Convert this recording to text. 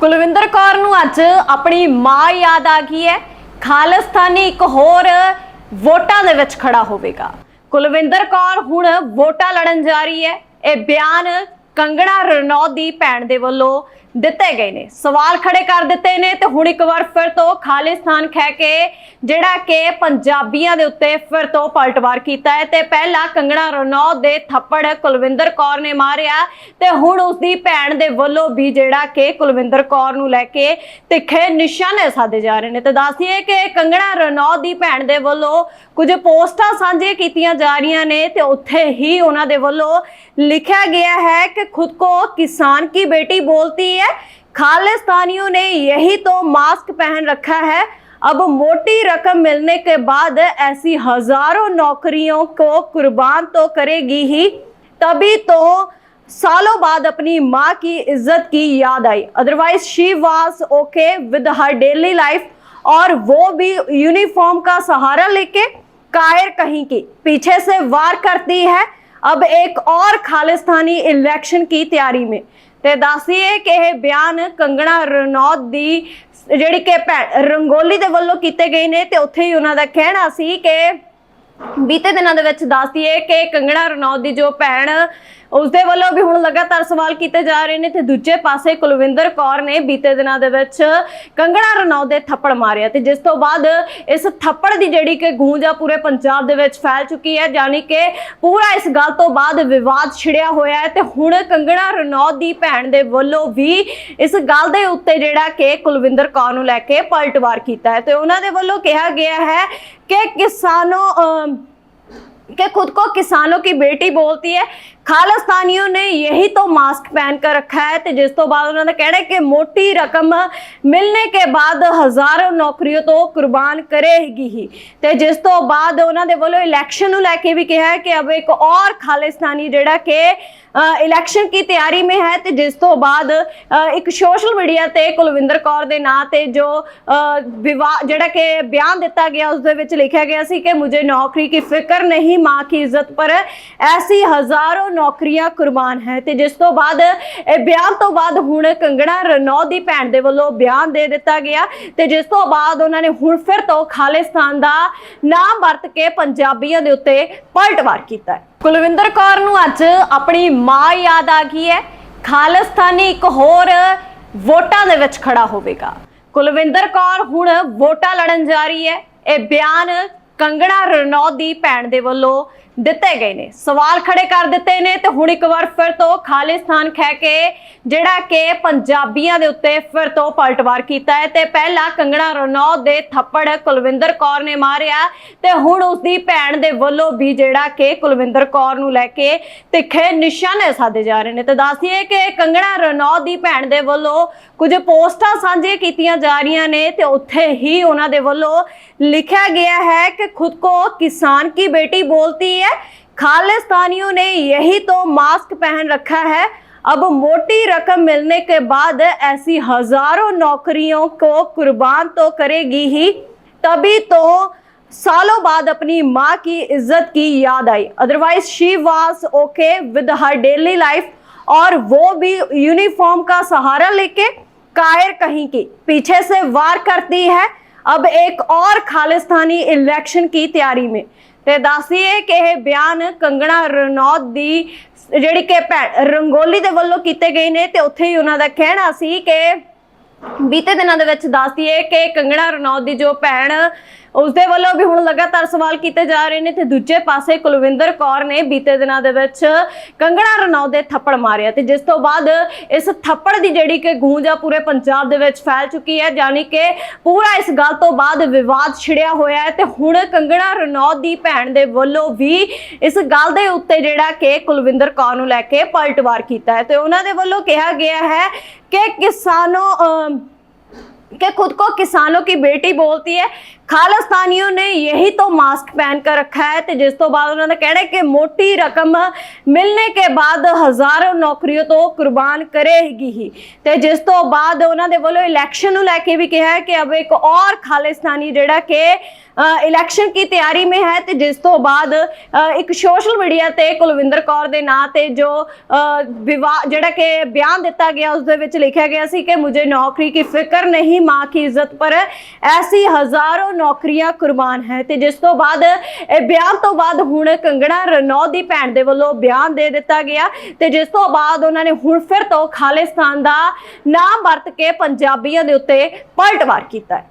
ਕੁਲਵਿੰਦਰ ਕੌਰ ਨੂੰ ਅੱਜ ਆਪਣੀ ਮਾਂ ਯਾਦ ਆ ਗਈ ਹੈ। ਖਾਲਿਸਤਾਨੀ ਇੱਕ ਹੋਰ ਵੋਟਾਂ ਦੇ ਵਿੱਚ ਖੜਾ ਹੋਵੇਗਾ। ਕੁਲਵਿੰਦਰ ਕੌਰ ਹੁਣ ਵੋਟਾਂ ਲੜਨ ਜਾ ਰਹੀ ਹੈ। ਇਹ ਬਿਆਨ ਕੰਗਣਾ ਰਣੌਤ ਦੀ ਭੈਣ ਦੇ ਵੱਲੋਂ ਦਿੱਤੇ ਗਏ ਨੇ। ਸਵਾਲ ਖੜੇ ਕਰ ਦਿੱਤੇ ਨੇ ਤੇ ਹੁਣ ਇੱਕ ਵਾਰ ਫਿਰ ਤੋਂ ਖਾਲਿਸਤਾਨ ਖਹਿ ਕੇ ਜਿਹੜਾ ਕਿ ਪੰਜਾਬੀਆਂ ਦੇ ਉੱਤੇ ਫਿਰ ਤੋਂ ਪਲਟਵਾਰ ਕੀਤਾ ਹੈ ਤੇ ਪਹਿਲਾਂ ਕੰਗਣਾ ਰਣੌ ਦੇ ਥੱਪੜ ਕੁਲਵਿੰਦਰ ਕੌਰ ਨੇ ਮਾਰਿਆ ਤੇ ਹੁਣ ਉਸ ਦੀ ਭੈਣ ਦੇ ਵੱਲੋਂ ਵੀ ਜਿਹੜਾ ਕਿ ਕੁਲਵਿੰਦਰ ਕੌਰ ਨੂੰ ਲੈ ਕੇ ਤਿੱਖੇ ਨਿਸ਼ਾਨੇ ਸਾਦੇ ਜਾ ਰਹੇ ਨੇ। ਤੇ ਦੱਸਦੀਏ ਕਿ ਕੰਗਣਾ ਰਣੌ ਦੀ ਭੈਣ ਦੇ ਵੱਲੋਂ ਕੁਝ ਪੋਸਟਾਂ ਸਾਂਝੇ ਕੀਤੀਆਂ ਜਾ ਰਹੀਆਂ ਨੇ ਤੇ ਉੱਥੇ ਹੀ ਉਹਨਾਂ ਦੇ ਵੱਲੋਂ ਲਿਖਿਆ ਗਿਆ ਹੈ ਕਿ ਖੁਦ ਕੋ ਕਿਸਾਨ ਕੀ ਬੇਟੀ ਬੋਲਤੀ ਹੈ है। खालिस्तानियों ने यही तो मास्क पहन रखा है। अब मोटी रकम मिलने के बाद ऐसी हज़ारों नौकरियों को कुर्बान तो करेगी ही। तभी तो सालों बाद अपनी माँ की इज़्ज़त की याद आई। Otherwise she was okay with her daily life और वो भी यूनिफॉर्म का सहारा लेके कायर कहीं की। पीछे से वार करती है। अब एक और खालिस्तानी इलेक्शन की तैयारी में। ਤੇ ਦੱਸੀਏ ਕਿ ਇਹ ਬਿਆਨ ਕੰਗਣਾ ਰਣੌਤ ਦੀ, ਜਿਹੜੀ ਕਿ ਭੈਣ, ਰੰਗੋਲੀ ਦੇ ਵੱਲੋਂ ਕੀਤੇ ਗਏ ਨੇ ਤੇ ਉੱਥੇ ਹੀ ਉਹਨਾਂ ਦਾ ਕਹਿਣਾ ਸੀ ਕਿ ਬੀਤੇ ਦਿਨਾਂ ਦੇ ਵਿੱਚ ਦੱਸਦੀਏ ਕਿ ਕੰਗਣਾ ਰਣੌਤ ਦੀ ਜੋ ਭੈਣ ਉਸ ਦੇ ਵੱਲੋਂ ਵੀ ਹੁਣ ਲਗਾਤਾਰ ਸਵਾਲ ਕੀਤੇ ਜਾ ਰਹੇ ਨੇ ਤੇ ਦੂਜੇ ਪਾਸੇ ਕੁਲਵਿੰਦਰ ਕੌਰ ਨੇ ਬੀਤੇ ਦਿਨਾਂ ਦੇ ਵਿੱਚ ਕੰਗਣਾ ਰਣਾਉ ਦੇ ਥੱਪੜ ਮਾਰਿਆ ਤੇ ਜਿਸ ਤੋਂ ਬਾਅਦ ਇਸ ਥੱਪੜ ਦੀ ਜਿਹੜੀ ਕਿ ਗੂੰਜ ਆ ਪੂਰੇ ਪੰਜਾਬ ਦੇ ਵਿੱਚ ਫੈਲ ਚੁੱਕੀ ਹੈ ਯਾਨੀ ਕਿ ਪੂਰਾ ਇਸ ਗੱਲ ਤੋਂ ਬਾਅਦ ਵਿਵਾਦ ਛਿੜਿਆ ਹੋਇਆ ਹੈ ਤੇ ਹੁਣ ਕੰਗਣਾ ਰਣਾਉ ਦੀ ਭੈਣ ਦੇ ਵੱਲੋਂ ਵੀ ਇਸ ਗੱਲ ਦੇ ਉੱਤੇ ਜਿਹੜਾ ਕਿ ਕੁਲਵਿੰਦਰ ਕੌਰ ਨੂੰ ਲੈ ਕੇ ਪਲਟਵਾਰ ਕੀਤਾ ਹੈ ਤੇ ਉਹਨਾਂ ਦੇ ਵੱਲੋਂ ਕਿਹਾ ਗਿਆ ਹੈ ਕਿ ਕਿਸਾਨੋ कि खुद को किसानों की बेटी बोलती है खालिस्तानियों ने यही तो मास्क पहन कर रखा है ਤੇ ਜਿਸ ਤੋਂ ਬਾਅਦ ਉਹਨਾਂ ਦਾ ਕਹਿਣਾ ਹੈ ਕਿ ਮੋਟੀ ਰਕਮ ਮਿਲਣੇ ਕੇ ਬਾਅਦ ਹਜ਼ਾਰਾਂ ਨੌਕਰੀਆਂ ਤੋਂ ਕੁਰਬਾਨ ਕਰੇਗੀ ਹੀ ਤੇ ਜਿਸ ਤੋਂ ਬਾਅਦ ਉਹਨਾਂ ਦੇ ਵੱਲੋਂ ਇਲੈਕਸ਼ਨ ਨੂੰ ਲੈ ਕੇ ਵੀ ਕਿਹਾ ਹੈ ਕਿ ਅਬ ਇੱਕ ਔਰ ਖਾਲਿਸਤਾਨੀ ਜਿਹੜਾ ਕਿ ਇਲੈਕਸ਼ਨ ਕੀ ਤਿਆਰੀ ਮੇ ਹੈ ਤੇ ਜਿਸ ਤੋਂ ਬਾਅਦ ਇੱਕ ਸੋਸ਼ਲ ਮੀਡੀਆ ਤੇ ਕੁਲਵਿੰਦਰ ਕੌਰ ਦੇ ਨਾਂ ਤੇ ਜੋ ਵਿਵਾਦ ਜਿਹੜਾ ਕਿ ਬਿਆਨ ਦਿੱਤਾ ਗਿਆ, ਉਸ ਦੇ ਵਿੱਚ ਲਿਖਿਆ ਗਿਆ ਸੀ ਕਿ ਮੁਝੇ ਨੌਕਰੀ ਕੀ ਫਿਕਰ ਨਹੀਂ, ਮਾਂ ਕੀ ਇੱਜ਼ਤ ਪਰ ਐਸੀ ਹਜ਼ਾਰੋਂ ਨੌਕਰੀਆਂ ਕੁਰਬਾਨ ਹੈ। ਤੇ ਜਿਸ ਤੋਂ ਬਾਅਦ, ਇਹ ਬਿਆਨ ਤੋਂ ਬਾਅਦ ਹੁਣ ਕੰਗਣਾ ਰਨੌ ਦੀ ਭੈਣ ਦੇ ਵੱਲੋਂ ਬਿਆਨ ਦੇ ਦਿੱਤਾ ਗਿਆ। ਤੇ ਜਿਸ ਤੋਂ ਬਾਅਦ ਉਹਨਾਂ ਨੇ ਹੁਣ ਫਿਰ ਤੋਂ ਖਾਲਿਸਤਾਨ ਦਾ ਨਾਮ ਵਰਤ ਕੇ ਪੰਜਾਬੀਆਂ ਦੇ ਉੱਤੇ ਪਲਟਵਾਰ ਕੀਤਾ ਕੁਲਵਿੰਦਰ ਕੌਰ ਨੂੰ ਅੱਜ ਆਪਣੀ ਮਾਂ ਯਾਦ ਆ ਗਈ ਹੈ। ਖਾਲਿਸਤਾਨੀ ਇੱਕ ਹੋਰ ਵੋਟਾਂ ਦੇ ਵਿੱਚ ਖੜਾ ਹੋਵੇਗਾ। ਕੁਲਵਿੰਦਰ ਕੌਰ ਹੁਣ ਵੋਟਾਂ ਲੜਨ ਜਾ ਰਹੀ ਹੈ। ਇਹ ਬਿਆਨ ਕੰਗਣਾ ਰਣੌਤ ਦੀ ਭੈਣ ਦੇ ਵੱਲੋਂ ਦਿੱਤੇ ਗਏ ਨੇ। ਸਵਾਲ ਖੜੇ ਕਰ ਦਿੱਤੇ ਨੇ ਤੇ ਹੁਣ ਇੱਕ ਵਾਰ ਫਿਰ ਤੋਂ ਖਾਲਿਸਤਾਨ ਖਹਿ ਕੇ ਜਿਹੜਾ ਕਿ ਪੰਜਾਬੀਆਂ ਦੇ ਉੱਤੇ ਫਿਰ ਤੋਂ ਪਲਟਵਾਰ ਕੀਤਾ ਹੈ ਤੇ ਪਹਿਲਾਂ ਕੰਗਣਾ ਰਣੌਤ ਦੇ ਥੱਪੜ ਕੁਲਵਿੰਦਰ ਕੌਰ ਨੇ ਮਾਰਿਆ ਤੇ ਹੁਣ ਉਸ ਦੀ ਭੈਣ ਦੇ ਵੱਲੋਂ ਵੀ ਜਿਹੜਾ ਕਿ ਕੁਲਵਿੰਦਰ ਕੌਰ ਨੂੰ ਲੈ ਕੇ ਤਿੱਖੇ ਨਿਸ਼ਾਨੇ ਸਾਦੇ ਜਾ ਰਹੇ ਨੇ। ਤੇ ਦੱਸਦੀਏ ਕਿ ਕੰਗਣਾ ਰਨੌ ਦੀ ਭੈਣ ਦੇ ਵੱਲੋਂ ਕੁਝ ਪੋਸਟਾਂ ਸਾਂਝੀਆਂ ਕੀਤੀਆਂ ਜਾ ਰਹੀਆਂ ਨੇ ਤੇ ਉੱਥੇ ਹੀ ਉਹਨਾਂ ਦੇ ਵੱਲੋਂ ਲਿਖਿਆ ਗਿਆ ਹੈ ਕਿ ਖੁਦ ਕੋ ਕਿਸਾਨ ਕੀ ਬੇਟੀ ਬੋਲਤੀ है। खालिस्तानियों ने यही तो मास्क पहन रखा है। अब मोटी रकम मिलने के बाद ऐसी हज़ारों नौकरियों को कुर्बान तो करेगी ही। तभी तो सालों बाद अपनी माँ की इज़्ज़त की याद आई। Otherwise she was okay with her daily life और वो भी यूनिफॉर्म का सहारा लेके कायर कहीं की। पीछे से वार करती है। अब एक और खालिस्तानी इलेक्शन की तैयारी में। ਤੇ ਦੱਸੀਏ ਕਿ ਇਹ ਬਿਆਨ ਕੰਗਣਾ ਰਣੌਤ ਦੀ, ਜਿਹੜੀ ਕਿ ਭੈਣ ਰੰਗੋਲੀ ਦੇ ਵੱਲੋਂ ਕੀਤੇ ਗਏ ਨੇ ਤੇ ਉੱਥੇ ਹੀ ਉਹਨਾਂ ਦਾ ਕਹਿਣਾ ਸੀ ਕਿ ਬੀਤੇ ਦਿਨਾਂ ਦੇ ਵਿੱਚ ਦੱਸਦੀਏ ਕਿ ਕੰਗਣਾ ਰਣੌਤ ਦੀ ਜੋ ਭੈਣ ਉਸਦੇ ਵੱਲੋਂ ਵੀ ਹੁਣ ਲਗਾਤਾਰ ਸਵਾਲ ਕੀਤੇ ਜਾ ਰਹੇ ਨੇ। ਤੇ ਦੂਜੇ ਪਾਸੇ ਕੁਲਵਿੰਦਰ ਕੌਰ ਨੇ ਬੀਤੇ ਦਿਨਾਂ ਦੇ ਵਿੱਚ ਕੰਗਣਾ ਰਣੌਤ ਦੇ ਥੱਪੜ ਮਾਰਿਆ ਤੇ ਜਿਸ ਤੋਂ ਬਾਅਦ ਇਸ ਥੱਪੜ ਦੀ ਜਿਹੜੀ ਕਿ ਗੂੰਜ ਆ ਪੂਰੇ ਪੰਜਾਬ ਦੇ ਵਿੱਚ ਫੈਲ ਚੁੱਕੀ ਹੈ। ਯਾਨੀ ਕਿ ਪੂਰਾ ਇਸ ਗੱਲ ਤੋਂ ਬਾਅਦ ਵਿਵਾਦ ਛਿੜਿਆ ਹੋਇਆ ਹੈ ਤੇ ਹੁਣ ਕੰਗਣਾ ਰਣੌਤ ਦੀ ਭੈਣ ਦੇ ਵੱਲੋਂ ਵੀ ਇਸ ਗੱਲ ਦੇ ਉੱਤੇ ਜਿਹੜਾ ਕਿ ਕੁਲਵਿੰਦਰ ਕੌਰ ਨੂੰ ਲੈ ਕੇ ਪਲਟਵਾਰ ਕੀਤਾ ਹੈ। ਤੇ ਉਹਨਾਂ ਦੇ ਵੱਲੋਂ ਕਿਹਾ ਗਿਆ ਹੈ ਕਿ ਕਿਸਾਨੋ ਅਮ, कि खुद को किसानों की बेटी बोलती है खालिस्तानियों ने यही तो मास्क पहन कर रखा है ਤੇ ਜਿਸ ਤੋਂ ਬਾਅਦ ਉਹਨਾਂ ਦਾ ਕਹਿਣਾ ਹੈ ਕਿ ਮੋਟੀ ਰਕਮ ਮਿਲਣੇ ਕੇ ਬਾਅਦ ਹਜ਼ਾਰਾਂ ਨੌਕਰੀਆਂ ਤੋਂ ਕੁਰਬਾਨ ਕਰੇਗੀ ਹੀ ਤੇ ਜਿਸ ਤੋਂ ਬਾਅਦ ਉਹਨਾਂ ਦੇ ਵੱਲੋਂ ਇਲੈਕਸ਼ਨ ਨੂੰ ਲੈ ਕੇ ਵੀ ਕਿਹਾ ਹੈ ਕਿ ਅਬ ਇੱਕ ਔਰ ਖਾਲਿਸਤਾਨੀ ਜਿਹੜਾ ਕਿ ਇਲੈਕਸ਼ਨ ਕੀ ਤਿਆਰੀ ਮੇ ਹੈ ਤੇ ਜਿਸ ਤੋਂ ਬਾਅਦ ਇੱਕ ਸੋਸ਼ਲ ਮੀਡੀਆ ਤੇ ਕੁਲਵਿੰਦਰ ਕੌਰ ਦੇ ਨਾਂ ਤੇ ਜੋ ਵਿਵਾਹ ਜਿਹੜਾ ਕਿ ਬਿਆਨ ਦਿੱਤਾ ਗਿਆ, ਉਸ ਦੇ ਵਿੱਚ ਲਿਖਿਆ ਗਿਆ ਸੀ ਕਿ ਮੁਝੇ ਨੌਕਰੀ ਕੀ ਫਿਕਰ ਨਹੀਂ, ਮਾਂ ਕੀ ਇੱਜ਼ਤ ਪਰ ਐਸੀ ਹਜ਼ਾਰੋਂ ਨੌਕਰੀਆਂ ਕੁਰਬਾਨ ਹੈ। ਤੇ ਜਿਸ ਤੋਂ ਬਾਅਦ, ਇਹ ਬਿਆਨ ਤੋਂ ਬਾਅਦ ਹੁਣ ਕੰਗਣਾ ਰਨੌ ਦੀ ਭੈਣ ਦੇ ਵੱਲੋਂ ਬਿਆਨ ਦੇ ਦਿੱਤਾ ਗਿਆ। ਤੇ ਜਿਸ ਤੋਂ ਬਾਅਦ ਉਹਨਾਂ ਨੇ ਹੁਣ ਫਿਰ ਤੋਂ ਖਾਲਿਸਤਾਨ ਦਾ ਨਾਮ ਵਰਤ ਕੇ ਪੰਜਾਬੀਆਂ ਦੇ ਉੱਤੇ ਪਲਟਵਾਰ ਕੀਤਾ